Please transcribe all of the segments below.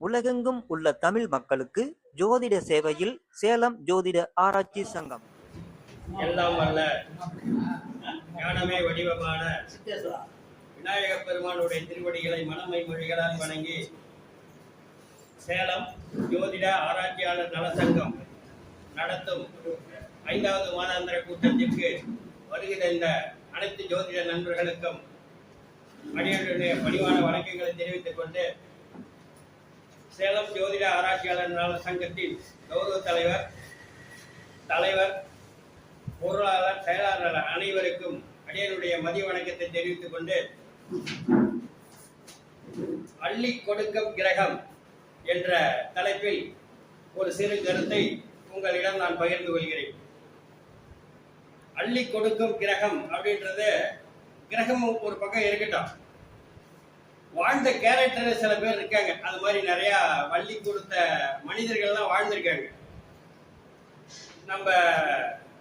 உலகெங்கும் உள்ள தமிழ் மக்களுக்கு ஜோதிட சேவையில் சேலம் ஜோதிட ஆராய்ச்சி சங்கம். எல்லாம் வல்ல ஞானமே வடிவமான விநாயகப் பெருமானுடைய திருவடிகளை மனமை மொழிகளால் வணங்கி சேலம் ஜோதிட ஆராய்ச்சியாளர் நலசங்கம் நடத்தும் ஐந்தாவது மாதாந்திர கூட்டத்திற்கு வருகிற இந்த அனைத்து ஜோதிட நண்பர்களுக்கும் பணியுடைய பணிவான வணக்கங்களை தெரிவித்துக் கொண்டு சேலம் ஜோதிட ஆராய்ச்சியாளர் நல சங்கத்தின் கௌரவ தலைவர் தலைவர் பொருளாளர் செயலாளர் அனைவருக்கும் அடியனுடைய மதிய வணக்கத்தை தெரிவித்துக் கொண்டு அள்ளி கொடுக்கும் கிரகம் என்ற தலைப்பில் ஒரு சிறு கருத்தை உங்களிடம் நான் பகிர்ந்து கொள்கிறேன். அள்ளி கொடுக்கும் கிரகம் அப்படின்றது கிரகம் ஒரு பக்கம் இருக்கட்டும். வாழ்ந்த கேரக்டர் சில பேர் இருக்காங்க. அது மாதிரி நிறைய வள்ளி கொடுத்த மனிதர்கள்லாம் வாழ்ந்திருக்காங்க. நம்ம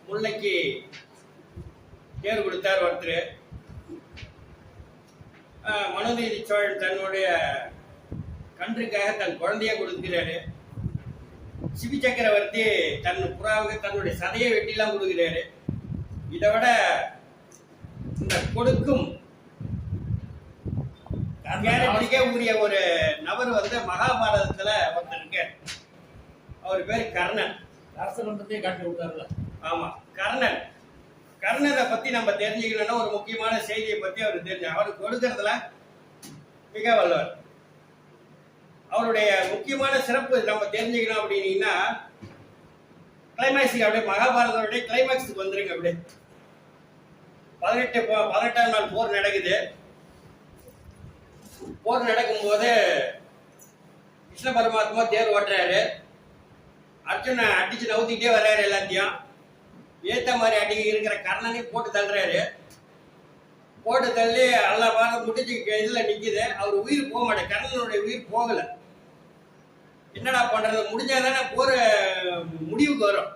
முல்லைக்கு பேர் கொடுத்தார் ஒருத்தர். ஆஹ் சோழன் தன்னுடைய கன்றுக்காக தன் குழந்தைய கொடுக்கிறாரு. சிவி சக்கரவர்த்தி தன் புறாவுக்கு தன்னுடைய சதையை வெட்டிலாம் கொடுக்கிறாரு. இதை விட இந்த கொடுக்கும் கேரக்டருக்கே உரிய ஒரு நபர் வந்து மகாபாரதத்துல ஒருத்தர் இருக்கார். அவர் பேர் கர்ணன். அரசமன்றத்தையே காட்டி விட்டார்ல. ஆமா கர்ணன். கர்ணனை பத்தி நம்ம தெரிஞ்சுக்கணும்னா ஒரு முக்கியமான செய்தியை பத்தி அவர் தெரிஞ்சு அவர் கொடுக்கறதுல மிக வல்லவர். அவருடைய முக்கியமான சிறப்பு நம்ம தெரிஞ்சுக்கணும் அப்படின்னீங்கன்னா கிளைமேக்ஸுக்கு அப்படியே மகாபாரதனுடைய கிளைமேக்ஸுக்கு வந்துருங்க அப்படியே. பதினெட்டு பதினெட்டாம் நாள் போர் நடக்குது. போர் நடக்கும்போது கிருஷ்ண பரமாத்மா தேர் ஓட்டுறாரு. அர்ஜுனை அடிச்சு நவுத்திக்கிட்டே வர்றாரு எல்லாத்தையும். ஏத்த மாதிரி அடி இருக்கிற கர்ணனையும் போட்டு தள்ளுறாரு. போட்டு தள்ளி எல்லா பாரம் முடிஞ்சு இதில் நிற்கிது அவர் உயிர் போக மாட்டேன். கர்ணனுடைய உயிர் போகல. என்னடா பண்றது? முடிஞ்சாதானே போர் முடிவுக்கு வரும்.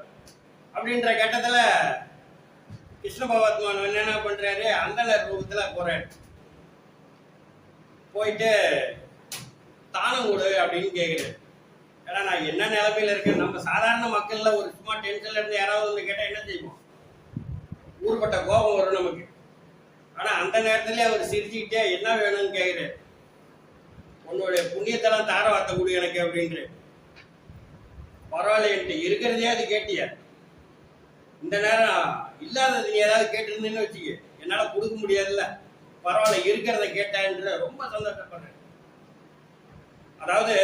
அப்படின்ற கட்டத்தில் கிருஷ்ண பகவத்மான் என்னென்ன பண்றாரு? அந்தனர் ரூபத்தில் போறாரு. போயிட்டு தானம் கொடு அப்படின்னு கேட்குறேன் ஏன்னா நான் என்ன நிலைமையில இருக்கேன்? நம்ம சாதாரண மக்கள்ல ஒரு சும்மா டென்ஷன்ல இருந்து யாராவது வந்து கேட்டால் என்ன செய்வோம்? ஊர்பட்ட கோபம் வரும் நமக்கு. ஆனா அந்த நேரத்துல அவர் சிரிச்சுக்கிட்டே என்ன வேணும்னு கேட்குறேன் உன்னுடைய புண்ணியத்தெல்லாம் தார வார்த்தை கொடு எனக்கு அப்படின்ற பரவாயில்லையன்ட்டு இருக்கிறதே அது கேட்டிய? இந்த நேரம் இல்லாதது நீ ஏதாவது கேட்டிருந்தேன்னு வச்சுக்க. என்னால கொடுக்க முடியாதுல்ல. பரவாயில்ல இருக்கிறத கேட்டான்ற ரொம்ப சந்தோஷப்படுறேன். அதாவது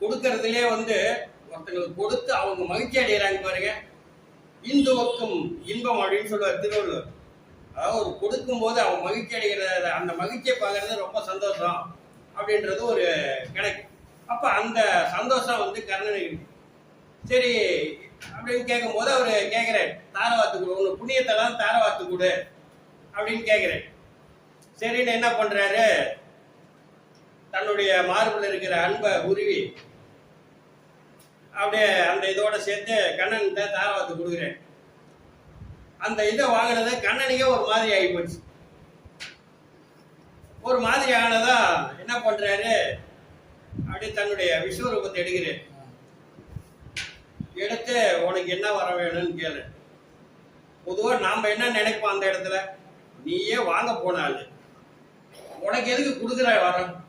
கொடுக்கறதுலே வந்து ஒருத்தங்களுக்கு கொடுத்து அவங்க மகிழ்ச்சி அடைகிறாங்க பாருங்க. இந்துவக்கும் இன்பம் அப்படின்னு சொல்லுவார் திருவள்ளுவர். அதாவது ஒரு கொடுக்கும் போது அவங்க மகிழ்ச்சி அடைகிற அந்த மகிழ்ச்சியை பார்க்கறது ரொம்ப சந்தோஷம் அப்படின்றது ஒரு கணக்கு. அப்ப அந்த சந்தோஷம் வந்து கர்ணனுக்கு சரி அப்படின்னு கேட்கும்போது அவர் கேட்குறாரு தாரவாத்து கொடு உங்க புண்ணியத்தெல்லாம் தாரவாத்து கொடு அப்படின்னு கேட்குறேன் சரின்னு என்ன பண்றாரு? தன்னுடைய மார்பில் இருக்கிற அன்பை உருவி அப்படியே அந்த இதோட சேர்த்து கண்ணன் தாராவத்து கொடுக்குறேன். அந்த இதை வாங்கினது கண்ணனுக்கே ஒரு மாதிரி ஆகி போச்சு. ஒரு மாதிரி ஆனதா என்ன பண்றாரு? அப்படியே தன்னுடைய விஸ்வரூபத்தை எடுக்கிறேன். எடுத்து உனக்கு என்ன வர வேணும்னு கேளு. பொதுவாக நாம் என்ன நினைப்போம் அந்த இடத்துல? நீயே வாங்க போனாலும் உனக்கு எதுக்கு கொடுக்குற வரம்?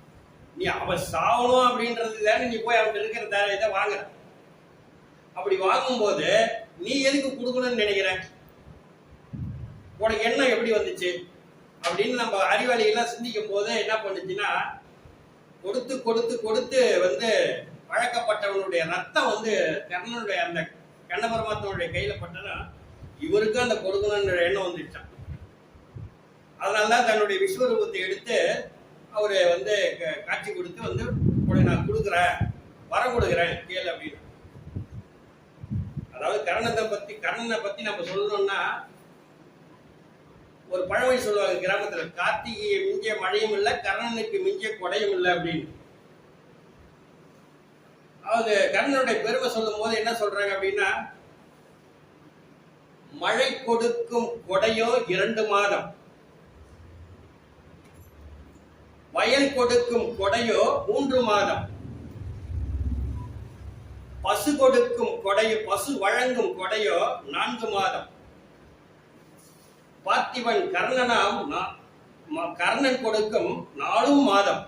நீ அவன் சாவணும் அப்படின்றது தானே நீ போய் அவன் இருக்கிற த- இதை வாங்குற. அப்படி வாங்கும்போது நீ எதுக்கு கொடுக்கணும்னு நினைக்கிற? உனக்கு எண்ணம் எப்படி வந்துச்சு? அப்படின்னு நம்ம அறிவாளிகள்லாம் சிந்திக்கும் போது என்ன பண்ணுச்சுன்னா கொடுத்து கொடுத்து கொடுத்து வந்து வழக்கப்பட்டவனுடைய ரத்தம் வந்து கர்ணனுடைய அந்த கண்ண பரமாத்மனுடைய கையில பட்டனா இவருக்கும் அந்த கொடுக்கணுன்ற எண்ணம் வந்துச்சான் அதனால தான் தன்னுடைய விஸ்வரூபத்தை எடுத்து அவரு வந்து க- காட்சி கொடுத்து வந்து உடனே நான் கொடுக்குறேன். வரம் கொடுக்குறேன். கேள் அப்படின்னு. அதாவது கரணத்தை பத்தி கர்ணனை பத்தி நம்ம சொல்லணும்னா ஒரு பழமொழி சொல்லுவாங்க கிராமத்துல கார்த்திகையை மிஞ்சிய மழையும் இல்லை கர்ணனுக்கு மிஞ்சிய கொடையும் இல்லை அப்படின்னு. அதாவது கர்ணனுடைய பெருமை சொல்லும் போது என்ன சொல்றாங்க அப்படின்னா மழை கொடுக்கும் கொடையோ இரண்டு மாதம். வயல் கொடுக்கும் கொடையோ மூன்று மாதம். பசு கொடுக்கும் கொடையோ பசு வழங்கும் கொடையோ நான்கு மாதம். பார்த்திபன் கர்ணனாம் கர்ணன் கொடுக்கும் நாலும் மாதம்.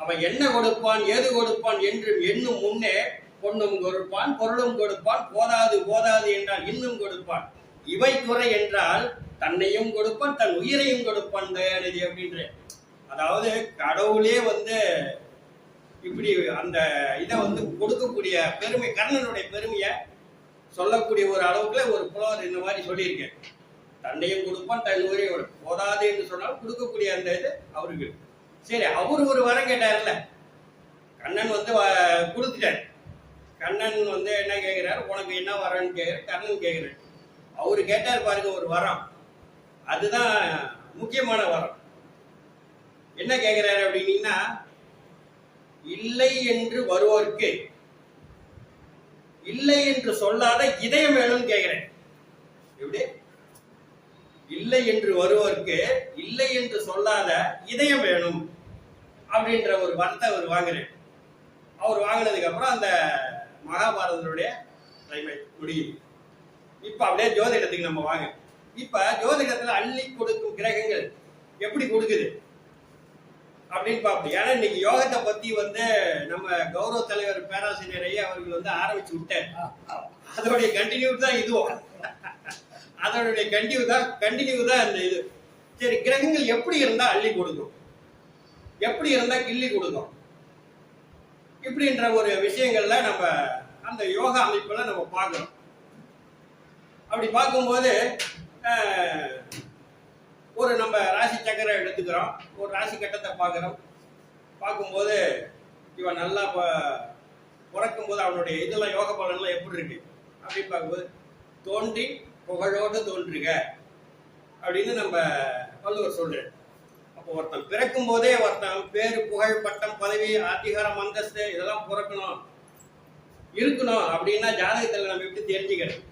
அவன் என்ன கொடுப்பான் ஏது கொடுப்பான் என்று எண்ணும் முன்னே பொண்ணும் கொடுப்பான் பொருளும் கொடுப்பான் போதாது போதாது என்றால் இன்னும் கொடுப்பான். இவை குறை என்றால் தன்னையும் கொடுப்பான் தன் உயிரையும் கொடுப்பான் தயாநிதி அப்படின்ற அதாவது கடவுளே வந்து இப்படி அந்த இதை வந்து கொடுக்கக்கூடிய பெருமை கர்ணனுடைய பெருமையை சொல்லக்கூடிய ஒரு அளவுக்குல ஒரு புலவர் இந்த மாதிரி சொல்லியிருக்கேன் தன்னையும் கொடுப்பான் தன் உயிரையும் போதாது என்று சொன்னால் கொடுக்கக்கூடிய அந்த இது அவருக்கு. சரி அவர் ஒரு வரம் கேட்டார்ல. கண்ணன் வந்து வ- கொடுத்துட்டார். கண்ணன் வந்து என்ன கேட்கிறாரு உனக்கு என்ன வரம்னு கேட்கிறார் கண்ணன் கேட்குறாரு அவர் கேட்டார் பாருங்க ஒரு வரம். அதுதான் முக்கியமான வரம். என்ன கேட்கிறாரு அப்படின்னீங்கன்னா இல்லை என்று வருவோருக்கு இல்லை என்று சொல்லாத இதயம் வேணும்னு கேட்கிறேன் எப்படி? இல்லை என்று வருவோர்க்கு இல்லை என்று சொல்லாத இதயம் வேணும் அப்படின்ற ஒரு வரத்தை அவர் வாங்குறேன் அவர் வாங்கினதுக்கு அப்புறம் அந்த மகாபாரதனுடைய டைமை முடியும் இப்ப அப்படியே ஜோதிடத்துக்கு நம்ம வாங்க. இப்ப ஜோதிடத்துல அள்ளி கொடுக்கும் கிரகங்கள் எப்படி கொடுக்குது? அப்படின்னு பார்ப்போம். ஏன்னா இன்னைக்கு யோகத்தை பத்தி வந்து நம்ம கௌரவ தலைவர் பேராசிரியர் ஐயா அவர்கள் வந்து ஆரம்பிச்சு விட்டேன் அதோடைய கண்டினியூ தான் இதுவும். அதனுடைய கண்டினியூ தான் கண்டினியூ தான் இந்த இது. சரி கிரகங்கள் எப்படி இருந்தா அள்ளி கொடுக்கும்? எப்படி இருந்தா கிள்ளி கொடுக்கும்? இப்படின்ற ஒரு விஷயங்கள்ல நம்ம அந்த யோகா அமைப்புல நம்ம பார்க்கணும். அப்படி பார்க்கும்போது ஒரு நம்ம ராசி சக்கரை எடுத்துக்கிறோம். ஒரு ராசி கட்டத்தை பார்க்குறோம். பார்க்கும்போது இவன் நல்லா ப- பிறக்கும் போது அவனுடைய இதெல்லாம் யோக பலன்லாம் எப்படி இருக்கு? அப்படின்னு பார்க்கும்போது தோன்றி புகழோடு தோன்றுக அப்படின்னு நம்ம வள்ளுவர் சொல்றாரு. அப்போ ஒருத்தன் பிறக்கும் போதே ஒருத்தன் பேரு புகழ் பட்டம் பதவி அதிகாரம் அந்தஸ்து இதெல்லாம் பிறக்கணும். இருக்கணும் அப்படின்னா ஜாதகத்தில் நம்ம எப்படி தெரிஞ்சுக்கணும்?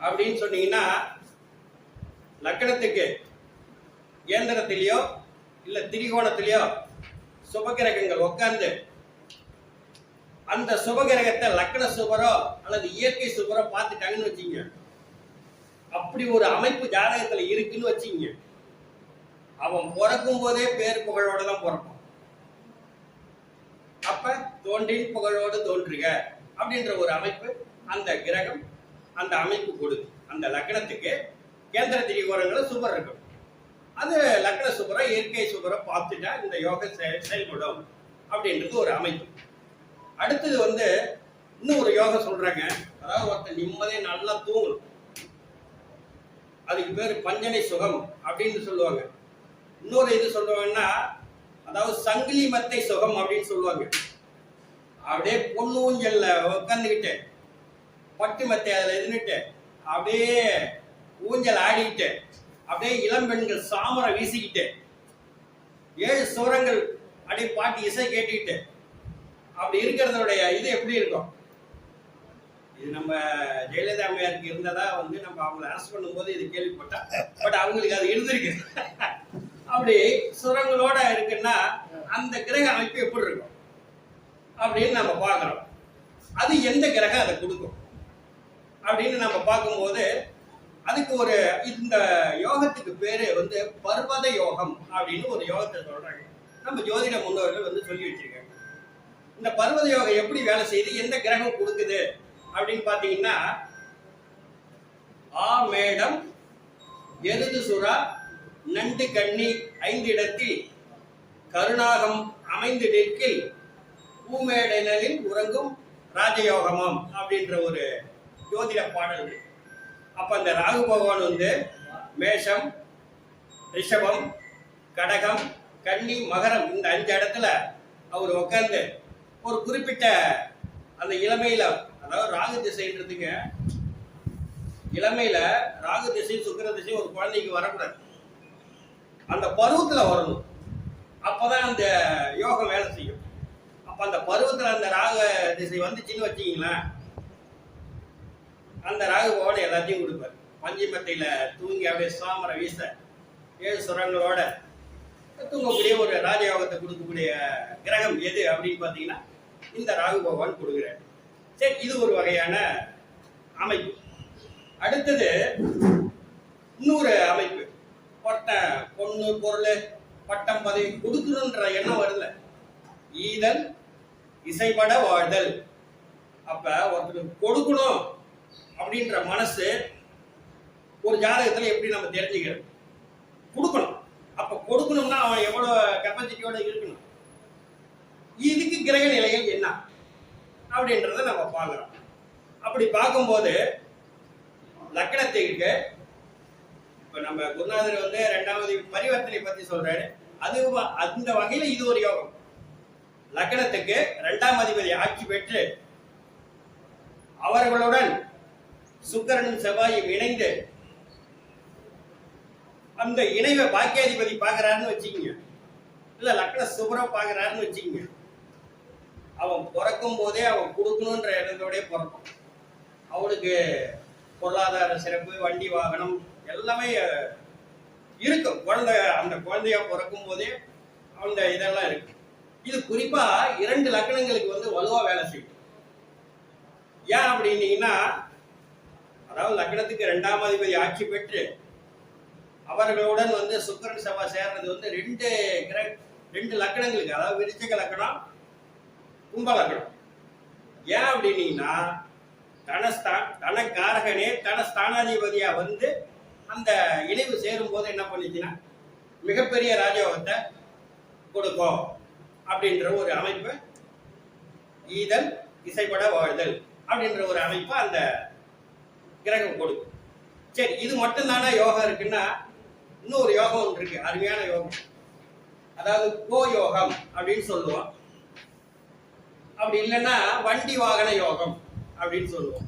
அப்படின்னு சொன்னீங்கன்னா லக்கணத்துக்கு இயந்திரத்திலேயோ இல்ல திரிகோணத்திலேயோ சுபகிரகங்கள் உட்கார்ந்து அந்த சுபகிரகத்தை லக்கண சுபரோ அல்லது இயற்கை சுபரோ பார்த்துட்டாங்கன்னு வச்சுங்க. அப்படி ஒரு அமைப்பு ஜாதகத்துல இருக்குன்னு வச்சுங்க. அவன் பிறக்கும் போதே பேர் புகழோட தான் பிறப்பான். அப்ப தோன்றின் புகழோடு தோன்றுக அப்படின்ற ஒரு அமைப்பு அந்த கிரகம் அந்த அமைப்பு கொடுக்கு அந்த லக்னத்துக்கு கேந்திர திரிகோணங்களும் சுபர் இருக்கும். அது லக்ன சுபரை இயற்கை சுபரை பார்த்துட்டா இந்த யோக செயல்படும் அப்படின்றது ஒரு அமைப்பு. அடுத்தது வந்து இன்னும் ஒரு யோகம் சொல்றாங்க. அதாவது ஒருத்தர் நிம்மதியை நல்லா தூங்கணும். அதுக்கு பேர் பஞ்சனை சுகம் அப்படின்னு சொல்லுவாங்க. இன்னொரு இது சொல்லுவாங்கன்னா அதாவது சங்கிலி மத்தை சுகம் அப்படின்னு சொல்லுவாங்க. அப்படியே பொண்ணு ஊஞ்சல்ல உட்காந்துக்கிட்டு பட்டு மத்தை அதில் இருந்துட்டு அப்படியே ஊஞ்சல் ஆடிக்கிட்டு அப்படியே இளம்பெண்கள் சாமரை வீசிக்கிட்டு ஏழு சுரங்கள் அப்படியே பாட்டு இசை கேட்டுக்கிட்டு அப்படி இருக்கிறதனுடைய இது எப்படி இருக்கும்? இது நம்ம ஜெயலலிதா அம்மையாருக்கு இருந்ததா வந்து நம்ம அவங்கள அரெஸ்ட் பண்ணும்போது இது கேள்விப்பட்டா பட் அவங்களுக்கு அது இருந்திருக்கு. அப்படி சுரங்களோட இருக்குன்னா அந்த கிரக அமைப்பு எப்படி இருக்கும்? அப்படின்னு நம்ம பார்க்குறோம். அது எந்த கிரகம் அதை கொடுக்கும்? அப்படின்னு நம்ம பார்க்கும்போது அதுக்கு ஒரு இந்த யோகத்துக்கு பேரு வந்து பர்வத யோகம் அப்படின்னு ஒரு யோகத்தை சொல்றாங்க. நம்ம ஜோதிட முன்னோர்கள் வந்து சொல்லி வச்சிருக்காங்க. இந்த பர்வத யோகம் எப்படி வேலை செய்யுது? எந்த கிரகம் கொடுக்குது? அப்படின்னு பார்த்தீங்கன்னா ஆ மேடம் எருது சுறா நண்டு கண்ணி ஐந்து இடத்தில் கருணாகம் அமைந்து நிற்கில் பூமேடனில் உறங்கும் ராஜயோகமாம் அப்படின்ற ஒரு ஜோதிட பாடல் இருக்கு. அப்ப அந்த ராகு பகவான் வந்து மேஷம் ரிஷபம் கடகம் கன்னி மகரம் இந்த அஞ்சு இடத்துல அவர் உட்கார்ந்து ஒரு குறிப்பிட்ட அந்த இளமையில அதாவது ராகு திசைன்றதுங்க இளமையில ராகு திசை சுக்கிர திசை ஒரு குழந்தைக்கு வரக்கூடாது. அந்த பருவத்துல வரணும். அப்பதான் அந்த யோகம் வேலை செய்யும். அப்ப அந்த பருவத்துல அந்த ராக திசை வந்துச்சுன்னு வச்சுக்கிங்களேன் அந்த ராகு பகவான் எல்லாத்தையும் கொடுப்பார். பஞ்சிமத்தையில தூங்கி அப்படியே சாமரை வீச ஏழு சுரங்களோட தூங்கக்கூடிய ஒரு ராஜயோகத்தை கொடுக்கக்கூடிய கிரகம் எது அப்படின்னு பார்த்தீங்கன்னா இந்த ராகு பகவான் கொடுக்குறார். சரி இது ஒரு வகையான அமைப்பு. அடுத்தது இன்னொரு அமைப்பு. பட்ட பொண்ணு பொருள் பட்டம் பதவி கொடுக்கணுன்ற எண்ணம் வருதுல ஈதல் இசைப்பட வாழ்தல். அப்ப ஒருத்தருக்கு கொடுக்கணும். அப்படின்ற மனசு ஒரு ஜாதகத்தில் எப்படி நம்ம தெரிஞ்சுக்கிறது கொடுக்கணும். அப்போ கொடுக்கணும்னா அவன் எவ்வளோ கெப்பாசிட்டியோட இருக்கணும்? இதுக்கு கிரக நிலைகள் என்ன? அப்படின்றத நம்ம பார்க்குறோம் அப்படி பார்க்கும்போது லக்கணத்திற்கு இப்போ நம்ம குருநாதர் வந்து ரெண்டாவது பரிவர்த்தனை பத்தி சொல்கிறாரு அது அந்த வகையில் இது ஒரு யோகம். லக்கணத்துக்கு ரெண்டாம் அதிபதி ஆட்சி பெற்று அவர்களுடன் சுக்கரனும் செவ்வாயும் இணைந்து அந்த இணைவை பாக்கியாதிபதி பார்க்கறாருன்னு வச்சுக்கோங்க. இல்ல லக்ன சுபரம் பார்க்கறாருன்னு வச்சுக்கோங்க. அவன் பிறக்கும் போதே அவன் கொடுக்கணுன்ற எண்ணத்தோடய பிறக்கும் அவனுக்கு பொருளாதார சிறப்பு வண்டி வாகனம் எல்லாமே இருக்கும். குழந்தை அந்த குழந்தையா பிறக்கும் போதே அந்த இதெல்லாம் இருக்கு. இது குறிப்பா இரண்டு லக்கணங்களுக்கு வந்து வலுவா வேலை செய்யும். ஏன் அப்படின்னீங்கன்னா அதாவது லக்னத்துக்கு ரெண்டாம் அதிபதி ஆட்சி பெற்று அவர்களுடன் வந்து சுக்கரன் செவ்வாய் சேர்றது வந்து ரெண்டு கிர ரெண்டு லக்கணங்களுக்கு அதாவது விருச்சிக லக்கணம் கும்ப லக்கணம். ஏன் அப்படின்னீங்கன்னா தனஸ்தான் தனக்காரகனே தனஸ்தானாதிபதியா வந்து அந்த இணைவு சேரும் போது என்ன பண்ணிச்சுன்னா மிகப்பெரிய ராஜயோகத்தை கொடுக்கும் அப்படின்ற ஒரு அமைப்பு ஈதல் இசைப்பட வாழ்தல் அப்படின்ற ஒரு அமைப்பு அந்த கிரகம் கொடுக்கும் சரி இது மட்டும்தானே யோகா இருக்குன்னா இன்னொரு யோகம் ஒன்று இருக்கு அருமையான யோகம். அதாவது கோ யோகம் அப்படின்னு சொல்லுவோம். அப்படி இல்லைன்னா வண்டி வாகன யோகம் அப்படின்னு சொல்லுவோம்.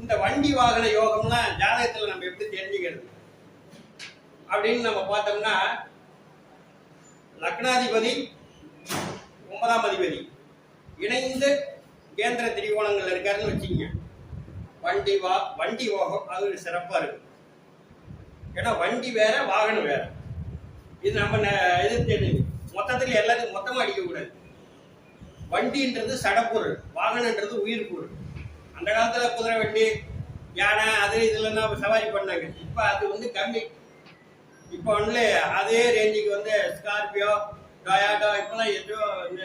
இந்த வண்டி வாகன யோகம்னா ஜாதகத்தில் நம்ம எப்படி தெரிஞ்சுக்கிறது? அப்படின்னு நம்ம பார்த்தோம்னா லக்னாதிபதி ஒன்பதாம் அதிபதி இணைந்து கேந்திர திரிகோணங்கள் இருக்காருன்னு வச்சுக்கோங்க. வண்டி வா வண்டி யோகம் அது ஒரு சிறப்பா இருக்கு ஏன்னா வண்டி வேற வாகனம் வேற. இது நம்ம ந- இது தெரியும் மொத்தத்தில் எல்லாத்தையும் மொத்தமா அடிக்க கூடாது வண்டின்றது சடப்பொருள் வாகனன்றது உயிர் பொருள் அந்த காலத்துல குதிரை வண்டி யானை அது இதுல சவாரி பண்ணாங்க. இப்ப அது வந்து கம்மி. இப்போ வந்து அதே ரேஞ்சுக்கு வந்து ஸ்கார்பியோ டொயாட்டோ இப்பெல்லாம் எதோ இந்த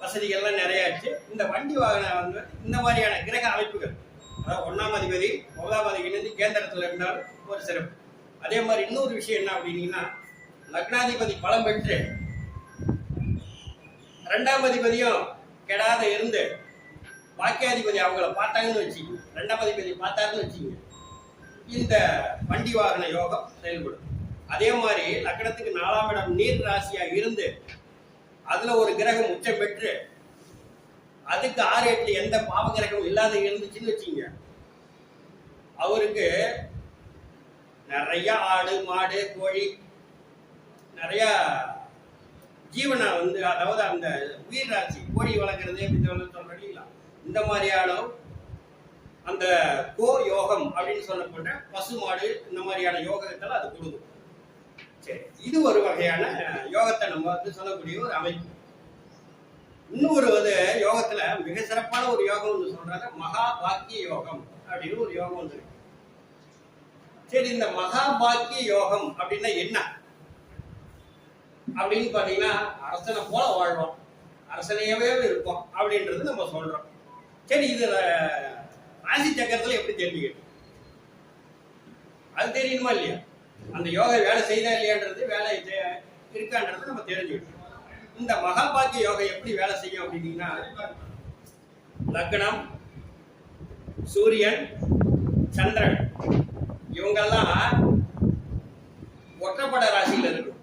வசதிகள்லாம் நிறையாச்சு இந்த வண்டி வாகனம் வந்து இந்த மாதிரியான கிரக அமைப்புகள். அதாவது ஒன்றாம் அதிபதி ஒன்பதாம் அதிபதி இணைந்து கேந்திரத்தில் இருந்தால் ஒரு சிறப்பு. அதே மாதிரி இன்னொரு விஷயம் என்ன அப்படின்னீங்கன்னா லக்னாதிபதி பலம் பெற்று ரெண்டாம் அதிபதியும் கெடாத இருந்து பாக்கியாதிபதி அவங்கள பார்த்தாங்கன்னு வச்சுக்கோங்க. ரெண்டாம் அதிபதி பார்த்தாருன்னு வச்சுக்கோங்க. இந்த வண்டி வாகன யோகம் செயல்படும். அதே மாதிரி லக்னத்துக்கு நாலாம் இடம் நீர் ராசியா இருந்து அதுல ஒரு கிரகம் உச்சம் பெற்று அதுக்கு ஆறு எட்டு எந்த பாவகிரகம் இல்லாத இருந்துச்சுன்னு வச்சுங்க அவருக்கு நிறைய ஆடு மாடு கோழி நிறைய ஜீவனை வந்து அதாவது அந்த உயிர் ராசி கோழி வளர்க்குறது அப்படின்னு சொல்றீங்களா இந்த மாதிரியான அந்த கோ யோகம் அப்படின்னு சொல்லப்பட்ட பசு மாடு இந்த மாதிரியான யோகத்தில் அது கொடுக்கும். சரி இது ஒரு வகையான யோகத்தை நம்ம வந்து சொல்லக்கூடிய ஒரு அமைப்பு. இன்னொரு வந்து யோகத்துல மிக சிறப்பான ஒரு யோகம் ஒன்று சொல்றாங்க மகா பாக்கிய யோகம் அப்படின்னு ஒரு யோகம் வந்து இருக்கு. சரி இந்த மகா பாக்கிய யோகம் அப்படின்னா என்ன? அப்படின்னு பாத்தீங்கன்னா அரசனை போல வாழ்வோம். அரசனையவே இருப்போம் அப்படின்றது நம்ம சொல்றோம். சரி இது ராசி சக்கரத்துல எப்படி தெரிஞ்சுக்கிட்டு? அது தெரியணுமா இல்லையா? அந்த யோகா வேலை செய்தா இல்லையான்றது வேலை இருக்கான்றது நம்ம தெரிஞ்சுக்கிட்டோம் இந்த மகாபாக்கிய யோகா எப்படி வேலை செய்யும் அப்படின்னீங்கன்னா லக்னம் சூரியன் சந்திரன் இவங்கெல்லாம் ஒற்றைப்பட ராசியில இருக்கும்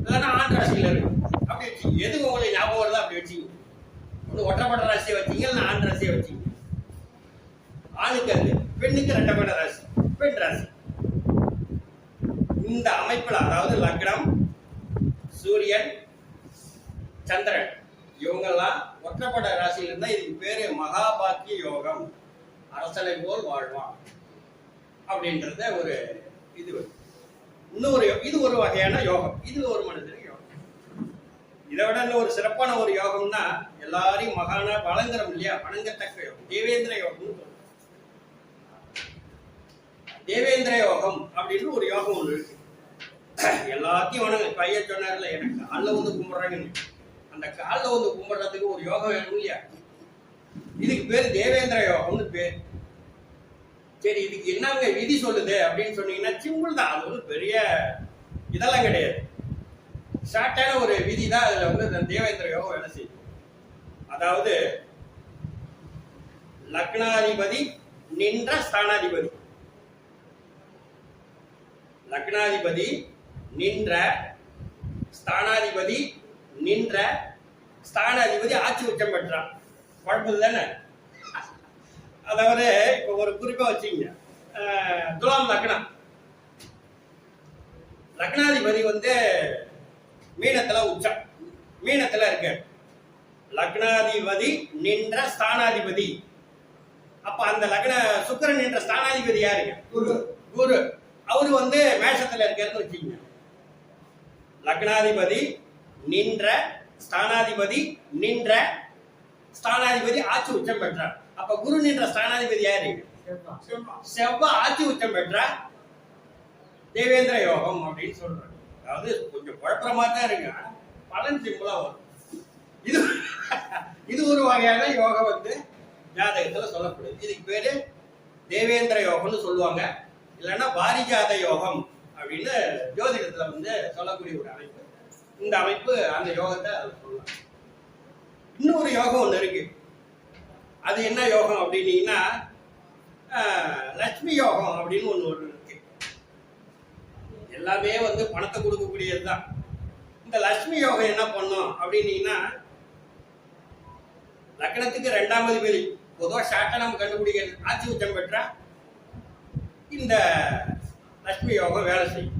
இல்லைன்னா ஆண் ராசியில இருக்கும் அப்படி வச்சு எது உங்களுக்கு ஞாபகம் வருதோ அப்படி வச்சுங்க. ஒன்று ஒற்றைப்பட ராசியை வச்சிங்க இல்லை ஆண் ராசியை வச்சிங்க. ஆணுக்கு அது பெண்ணுக்கு ரெட்டப்பட ராசி பெண் ராசி. இந்த அமைப்பில் அதாவது லக்னம் சூரியன் சந்திரன். இவங்கெல்லாம் ஒற்றப்பட ராசியில இருந்தா இதுக்கு பேரு மகாபாக்கிய யோகம். அரசனை போல் வாழ்வான். அப்படின்றத ஒரு இது இன்னொரு இது ஒரு வகையான யோகம். இது ஒரு மனிதனுக்கு யோகம். இதை விட இன்னும் ஒரு சிறப்பான ஒரு யோகம்னா எல்லாரையும் மகானா வழங்குறோம் இல்லையா? வணங்கத்தக்க யோகம். தேவேந்திர யோகம்னு தேவேந்திர யோகம் அப்படின்னு ஒரு யோகம் ஒன்று இருக்கு. எல்லாத்தையும் வணங்க பையன் சொன்னார்ல எனக்கு காலில் வந்து கும்பிட்றாங்கன்னு அந்த காலில் வந்து கும்பிட்றதுக்கு ஒரு யோகம் வேணும் இல்லையா? இதுக்கு பேர் தேவேந்திர யோகம்னு பேர். சரி இதுக்கு என்னங்க விதி சொல்லுது அப்படின்னு சொன்னீங்கன்னா சிம்பிள் தான். அது வந்து பெரிய இதெல்லாம் கிடையாது. ஷார்ட்டான ஒரு விதி தான் அதுல வந்து இந்த தேவேந்திர யோகம் வேலை செய்யும் அதாவது லக்னாதிபதி நின்ற ஸ்தானாதிபதி. லக்னாதிபதி நின்ற ஸ்தானாதிபதி நின்ற ஸ்தானாதிபதி ஆட்சி உச்சம் பெற்றான். குழப்பம் தானே அதாவது இப்போ ஒரு குறிப்பா வச்சுங்க. துலாம் லக்னம். லக்னாதிபதி வந்து மீனத்துல உச்சம். மீனத்துல இருக்கு. லக்னாதிபதி நின்ற ஸ்தானாதிபதி. அப்ப அந்த லக்ன சுக்கரன் நின்ற ஸ்தானாதிபதி யாருங்க குரு. குரு. அவரு வந்து மேஷத்துல இருக்கிறது வச்சுக்கோங்க லக்னாதிபதி நின்ற ஸ்தானாதிபதி நின்ற ஸ்தானாதிபதி ஆட்சி உச்சம் பெற்றார். அப்ப குரு நின்ற ஸ்தானாதிபதி யாரு? செவ்வாய். ஆட்சி உச்சம் பெற்றார். தேவேந்திர யோகம் அப்படின்னு சொல்றாங்க அதாவது கொஞ்சம் குழப்பமா தான் இருக்கு. பலன் சிம்பிளா வரும். இது இது ஒரு வகையான யோகம் வந்து ஜாதகத்துல சொல்லப்படுது. இதுக்கு பேரு தேவேந்திர யோகம்னு சொல்லுவாங்க. இல்லைன்னா பாரிஜாத யோகம். அப்படின்னு ஜோதிடத்துல வந்து சொல்லக்கூடிய ஒரு அமைப்பு. இந்த அமைப்பு அந்த யோகத்தை சொல்லலாம் இன்னொரு யோகம் ஒன்று இருக்கு. அது என்ன யோகம் அப்படின்னீங்கன்னா லட்சுமி யோகம் அப்படின்னு ஒண்ணு ஒண்ணு இருக்கு. எல்லாமே வந்து பணத்தை கொடுக்கக்கூடியது தான். இந்த லட்சுமி யோகம் என்ன பண்ணும் அப்படின்னீங்கன்னா லக்னத்துக்கு ரெண்டாம் அதிபதி பொதுவாக ஷார்ட்டாக நம்ம கண்டுபிடிக்கிறது ஆட்சி உச்சம் பெற்றா இந்த லட்சுமி யோகம் வேலை செய்யும்.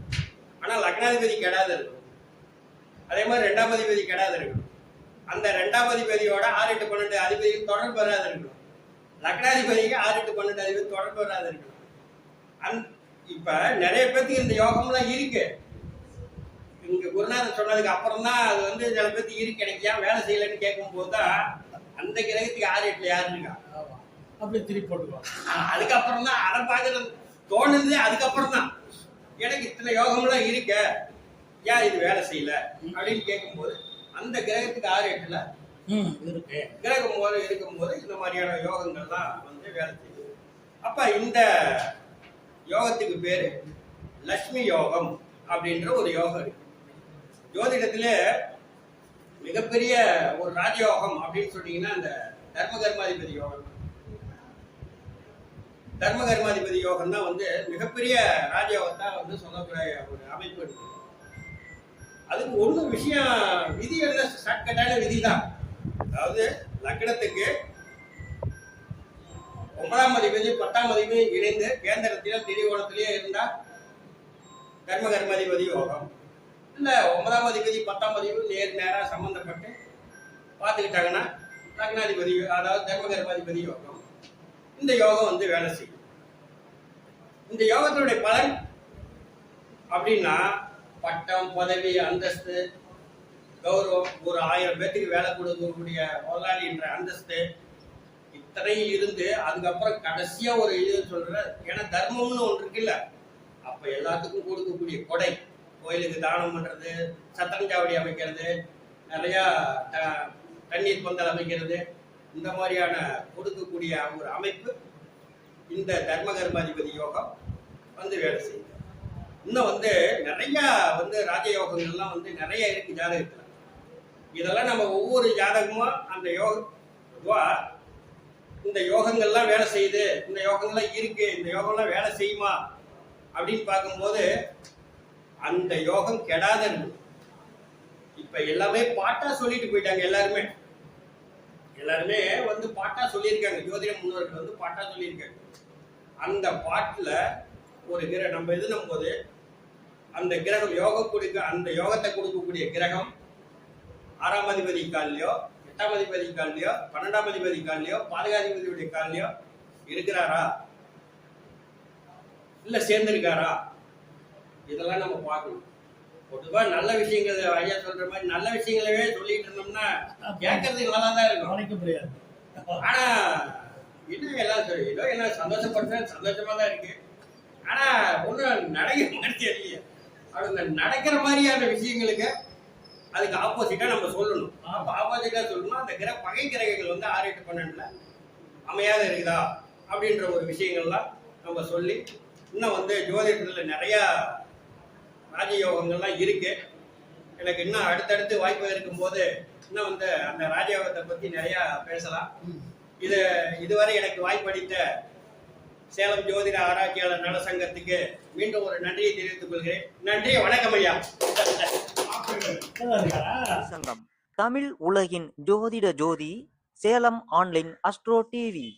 ஆனால் லக்னாதிபதி கெடாத இருக்கும். அதே மாதிரி ரெண்டாம் அதிபதி கெடாத இருக்கணும் அந்த ரெண்டாம் அதிபதியோட ஆறு எட்டு பன்னெண்டு அதிபதி தொடர்பு வராத இருக்கணும் லக்னாதிபதிக்கு ஆறு எட்டு பன்னெண்டு அதிபதி தொடர்பு வராத இருக்கணும் அந் இப்ப நிறைய பேத்துக்கு இந்த யோகம்லாம் இருக்கு. இங்க குருநாதர் சொன்னதுக்கு அப்புறம் தான் அது வந்து சில பேத்துக்கு இருக்கு எனக்கு. ஏன் வேலை செய்யலைன்னு கேட்கும் போது தான் அந்த கிரகத்துக்கு ஆறு எட்டுல யாரு இருக்கா? ஆமா. அப்படி திருப்பி போட்டுக்குவாங்க அதுக்கப்புறம் தான் அதை பார்க்கறது. தோணுது அதுக்கப்புறம் தான் எனக்கு இத்தனை யோகம்லாம் இருக்க ஏன் இது வேலை செய்யல? அப்படின்னு கேட்கும்போது அந்த கிரகத்துக்கு ஆறு எட்டுல இருக்கு. கிரகம் போது இருக்கும்போது இந்த மாதிரியான யோகங்கள்லாம் வந்து வேலை செய்யுது. அப்ப இந்த யோகத்துக்கு பேரு லட்சுமி யோகம் அப்படின்ற ஒரு யோகம் இருக்கு. ஜோதிடத்துல மிகப்பெரிய ஒரு ராஜயோகம் அப்படின்னு சொன்னீங்கன்னா அந்த தர்மகர்மாதிபதி யோகம். தர்மகர்மாதிபதி யோகம் தான் வந்து மிகப்பெரிய ராஜயோகத்தை வந்து சொல்லக்கூடிய ஒரு அமைப்பு இருக்கு அதுக்கு ஒண்ணு விஷயம் விதி என்ன? ஷார்ட்கட்டான விதி தான் அதாவது லக்னத்துக்கு ஒன்பதாம் அதிபதி பத்தாம் அதிபதி இணைந்து கேந்திரத்திலே திரிகோணத்திலேயே இருந்தா கர்ம கர்மாதிபதி யோகம். இல்ல ஒன்பதாம் அதிபதி பத்தாம் அதிபதி நேர் நேரா சம்பந்தப்பட்டு பார்த்துக்கிட்டாங்கன்னா லக்னாதிபதி அதாவது தர்ம கர்மாதிபதி யோகம். இந்த யோகம் வந்து வேலை செய்யும். இந்த யோகத்தினுடைய பலன் அப்படின்னா பட்டம் பதவி அந்தஸ்து கௌரவம் ஒரு ஆயிரம் பேத்துக்கு வேலை கொடுக்கக்கூடிய முதலாளி என்ற அந்தஸ்து இத்தனையும் இருந்து அதுக்கப்புறம் கடைசியா ஒரு இது சொல்ற ஏன்னா தர்மம்னு ஒன்று இருக்குல்ல. அப்ப எல்லாத்துக்கும் கொடுக்கக்கூடிய கொடை கோயிலுக்கு தானம் பண்றது சத்தரஞ்சாவடி அமைக்கிறது நிறைய த- தண்ணீர் பந்தல் அமைக்கிறது இந்த மாதிரியான கொடுக்கக்கூடிய ஒரு அமைப்பு இந்த தர்ம கர்மாதிபதி யோகம் வந்து வேலை செய்யுது. இன்னும் வந்து நிறைய வந்து ராஜயோகங்கள்லாம் வந்து நிறைய இருக்கு ஜாதகத்தில். இதெல்லாம் நம்ம ஒவ்வொரு ஜாதகமும் அந்த யோக பொதுவா இந்த யோகங்கள்லாம் வேலை செய்யுது இந்த யோகங்கள்லாம் இருக்கு இந்த யோகம்லாம் வேலை செய்யுமா அப்படின்னு பார்க்கும்போது அந்த யோகம் கெடாத இருக்கு இப்ப எல்லாமே பாட்டா சொல்லிட்டு போயிட்டாங்க எல்லாருமே. எல்லாருமே வந்து பாட்டா சொல்லியிருக்காங்க. ஜோதிட முன்னோர்கள் வந்து பாட்டா சொல்லியிருக்காங்க. அந்த பாட்டில் ஒரு கிர நம்ம எழுதும் போது அந்த கிரகம் யோகம் கொடுக்க அந்த யோகத்தை கொடுக்கக்கூடிய கிரகம் ஆறாம் அதிபதி கால்லையோ எட்டாம் அதிபதி கால்லையோ பன்னெண்டாம் அதிபதி கால்லையோ பாதகாதிபதியுடைய கால்லையோ இருக்கிறாரா? இல்லை சேர்ந்திருக்காரா? இதெல்லாம் நம்ம பார்க்கணும். பொதுவா நல்ல விஷயங்கள் ஐயா சொல்ற மாதிரி நல்ல விஷயங்களவே சொல்லிட்டு இருந்தோம்னா கேட்கறதுக்கு நல்லா தான் இருக்கும். கவனிக்க முடியாது. ஆனா இன்னும் எல்லாம் சரி ஏதோ என்ன சந்தோஷப்படுறேன் சந்தோஷமா தான் இருக்கு. ஆனா ஒன்றும் நடக்கிற மாதிரி தெரியல அவங்க நடக்கிற மாதிரியான விஷயங்களுக்கு அதுக்கு ஆப்போசிட்டா நம்ம சொல்லணும். அப்போ ஆப்போசிட்டா சொல்லணும் அந்த கிரக பகை கிரகங்கள் வந்து ஆறு எட்டு பன்னெண்டுல அமையாத இருக்குதா? அப்படின்ற ஒரு விஷயங்கள்லாம் நம்ம சொல்லி இன்னும் வந்து ஜோதிடத்தில் நிறைய ராஜயோகங்கள்லாம் இருக்கு. எனக்கு இன்னும் அடுத்தடுத்து வாய்ப்பு இருக்கும்போது இன்னும் வந்து அந்த ராஜயோகத்தை பத்தி நிறைய பேசலாம். இது இதுவரை எனக்கு வாய்ப்பளித்த சேலம் ஜோதிட ஆராய்ச்சியாளர் நலசங்கத்துக்கு மீண்டும் ஒரு நன்றியை தெரிவித்துக் கொள்கிறேன். நன்றி வணக்கம் ஐயா. தமிழ் உலகின் ஜோதிட ஜோதி சேலம் ஆன்லைன் அஸ்ட்ரோ டிவி.